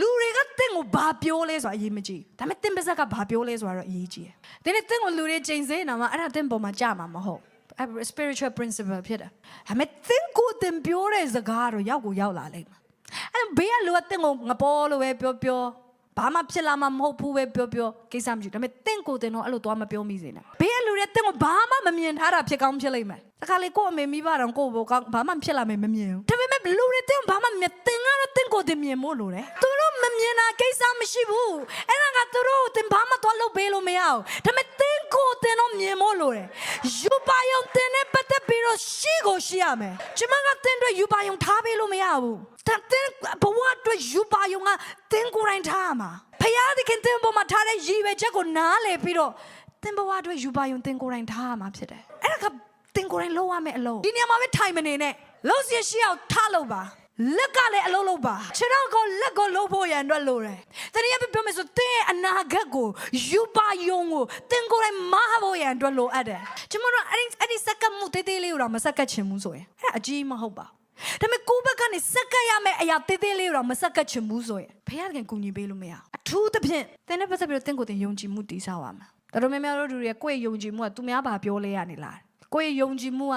လူတွေကတင့်ကိုဘာပြောလဲဆိုတာအရေးမကြီးဒါပေမဲ့တင့်ပါဇက်ကဘာပြောလဲဆိုတာတော့အရေးကြီးတယ်ဒါနဲ့တင့်ကိုလူတွေချိန်စေနာမှာအဲ့ဒါတင့်ပေါ်မှာကြာမှာမဟုတ်အဲ့ spiritual principle ဖြစ်တယ်ဒါပေမဲ့တင့်ကိုတင်ပြောတဲ့စကားတော့ရောက်ကိုရောက်လာလိမ့်မယ်အဲ့ဘေးကလူကတင့်ကိုငပေါ်လို့ပဲပြောပြောဘာမှဖြစ်လာမှာမဟုတ်ဘူးပဲပြောပြောကိစ္စမရှိဘူးဒါပေမဲ့တင့်ကိုတင်တော့အဲ့လိုသွားမပြောမိစေနဲ့ဘေးကလူတွေတင့်ကိုဘာမှမမြင်ထားတာဖြစ်ကောင်းဖြစ်လိမ့်မယ်တခါလေကို့အမေမိဘတော်ကို့ဘောကောင်းဘာမှဖြစ်လာမယ်မမြင်ဘူးဒါပေမဲ့ လူတွေတင့်ကိုဘာမှမမြင်တင်ကတော့တင့်ကိုတင်မြင်မို့လို့တယ်သူတို့မမြင်တာကိစ္စမရှိဘူးအဲ့ဒါကသူတို့တင်ဘာမှသွားလုပ်ပေးလို့မရဘူးဒါပေမဲ့တင်ကိုတင်တော့မြင်မို့လို့တယ်ယူပါယုံတင်နဲ့ပတ်သက်ပြီးတော့ရှိကိုရှိရမယ်ကျမကတင်အတွက်ယူပါယုံထားပေးလို့မရဘူးတတင်ဘဝအတွက်ယူပါယုံကတင်ကိုယ်တိုင်ထားရမှာဖယားသခင်တင်ပေါ်မှာထားတဲ့ရည်ရွယ်ချက်ကိုနားလည်ပြီးတော့တင်ဘဝအတွက်ယူပါယုံတင်ကိုယ်တိုင်ထားရမှာဖြစ်တယ်အဲ့ဒါကတင်ကိုယ်တိုင်လုပ်ရမယ်အလုပ်ဒီနေရာမှာပဲထိုင်မနေနဲ့လုံးစီရှိအောင်ထားလို့ပါ လက်ကလည်းအလုံးလုံးပါခြေထောက်ကိုလက်ကိုလုံးဖို့ရန်အတွက်လိုတယ်။တနည်းအားဖြင့်ပြောမယ်ဆိုတင်းရဲ့အနာဂတ်ကိုယူပါယုံကိုတင်းကိုယ်တိုင်မဟာဖို့ရန်အတွက်လိုအပ်တယ်။ကျွန်တော်တို့အဲ့ဒီအဲ့ဒီစက္ကပ်မှုတေးသေးလေးကိုတော့မစက္ကပ်ချင်ဘူးဆိုရင်အဲ့ဒါအကြီးမဟုတ်ပါဘူး။ဒါပေမဲ့ကိုယ့်ဘက်ကနေစက္ကပ်ရမယ့်အရာတေးသေးလေးကိုတော့မစက္ကပ်ချင်ဘူးဆိုရင်ဘုရားခင်ကူညီပေးလို့မရဘူး။အထူးသဖြင့်တင်းနဲ့ပတ်သက်ပြီးတော့တင်းကိုယ်တင်ယုံကြည်မှုတည်ဆောက်ရမှာ။တော်တော်များများတို့လူတွေကကိုယ့်ရဲ့ယုံကြည်မှုကသူများဘာပြောလဲရနေလား။ကိုယ့်ရဲ့ယုံကြည်မှုက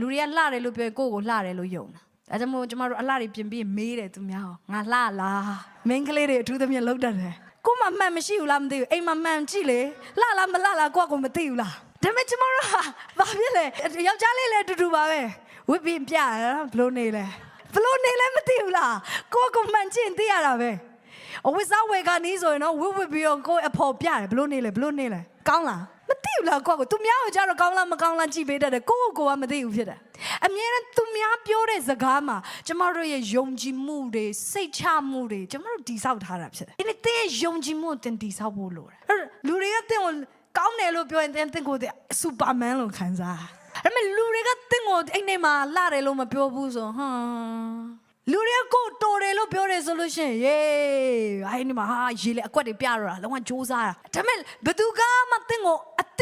လူတွေကလှတယ်လို့ပြောရင်ကိုယ့်ကိုလှတယ်လို့ယုံတာ။ ဒါကြောင့်မို့ကျမတို့အလှတွေပြင်ပြီးမေးတယ်သူများဟောငါလှလားမင်းကလေးတွေအထူးသဖြင့်လောက်တတ်တယ်ကိုမမှန်မရှိဘူးလားမသိဘူးအိမ်မှာမှန်ကြည့်လေလှလားမလှလားကိုကကိုမသိဘူးလားဒါပေမဲ့ကျမတို့ဟာဘာဖြစ်လဲယောက်ျားလေးလည်းအတူတူပါပဲဝစ်ပြီးပြရတာဘလို့နေလဲဘလို့နေလဲမသိဘူးလားကိုကကိုမှန်ကြည့်ရင်သိရတာပဲအဝိစားဝေကနီးဆိုရင်တော့ဝစ်ဝစ်ပြီးတော့ကိုအဖော်ပြတယ်ဘလို့နေလဲဘလို့နေလဲကောင်းလားမသိဘူးလားကိုကကိုသူများကိုကြတော့ကောင်းလားမကောင်းလားကြည့်ပေးတတ်တယ်ကိုကိုကိုကမသိဘူးဖြစ်တယ် အမြဲတမ်းသူများပြောတဲ့စကားမှာကျမတို့ရဲ့ယုံကြည်မှုတွေစိတ်ချမှုတွေကျမတို့တည်ဆောက်ထားတာဖြစ်တယ်ဒီနေ့သင်ရဲ့ယုံကြည်မှုကိုသင်တည်ဆောက်ဖို့လိုတယ်အဲ့တော့လူတွေကသင်ကိုကောင်းတယ်လို့ပြောရင်သင်သင်ကိုစူပါမန်လို့ခံစားအဲ့မဲ့လူတွေကသင်ကိုအိမ်ထဲမှာလာတယ်လို့မပြောဘူးဆိုဟမ်လူတွေကကိုတော်တယ်လို့ပြောတယ်ဆိုလို့ရှိရင်ယေးအိုင်းဒီမှာဟာရေလေအကွက်တွေပြတော့တာလုံးဝစူးစားတာဒါပေမဲ့ဘယ်သူကမှသင်ကိုအ တ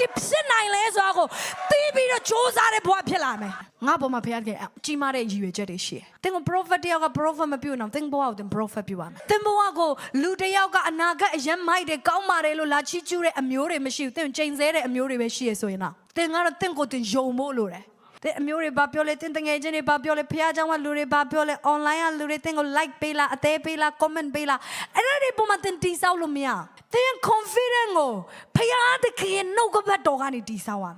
တင်းဘလောက်တိဖြစ်နိုင်လဲဆိုတော့ကိုသိပြီးတော့စ조사တဲ့ဘဝဖြစ်လာမယ်ငါပေါ်မှာဖယားခင်ကြီးမားတဲ့ရည်ရွယ်ချက်တွေရှိတယ်တင်းကို prophet တယောက်က prophet မပြုတ်အောင်တင်းဘဝကိုတင်း prophet ပြုတ်ရမယ်တင်းဘဝကိုလူတယောက်ကအနာဂတ်အယံမိုက်တယ်ကောင်းပါတယ်လို့လာချီးကျူးတဲ့အမျိုးတွေမရှိဘူးတင်းချိန်ဆတဲ့အမျိုးတွေပဲရှိရဆိုရင်တော့တင်းကတော့တင်းကိုတင်းယုံဖို့လိုတယ်တဲ့အမျိုးတွေဘာပြောလဲတင်းတငယ်ချင်းတွေဘာပြောလဲဖះเจ้าကလူတွေဘာပြောလဲ online ကလူတွေတင်းကို like ပေးလားအသေးပေးလား comment ပေးလားအဲ့ဒါတွေပုံမှန်တင်းတီးဆောက်လို့မရတင်း confident ကိုဖះတခင်ရဲ့နှုတ်ကပတ်တော် ကနေတီးဆောက်ရမယ်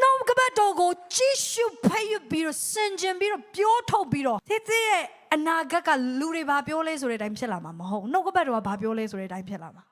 နှုတ်ကပတ်တော်ကိုကြည့်ရှုဖတ်ရပြီးတော့စင်ကြင်ပြီးတော့ပြောထုတ်ပြီးတော့ဒီတဲ့ရဲ့အနာဂတ်ကလူတွေဘာပြောလဲဆိုတဲ့အတိုင်းဖြစ်လာမှာမဟုတ်နှုတ်ကပတ်တော်ကဘာပြောလဲဆိုတဲ့အတိုင်းဖြစ်လာမှာ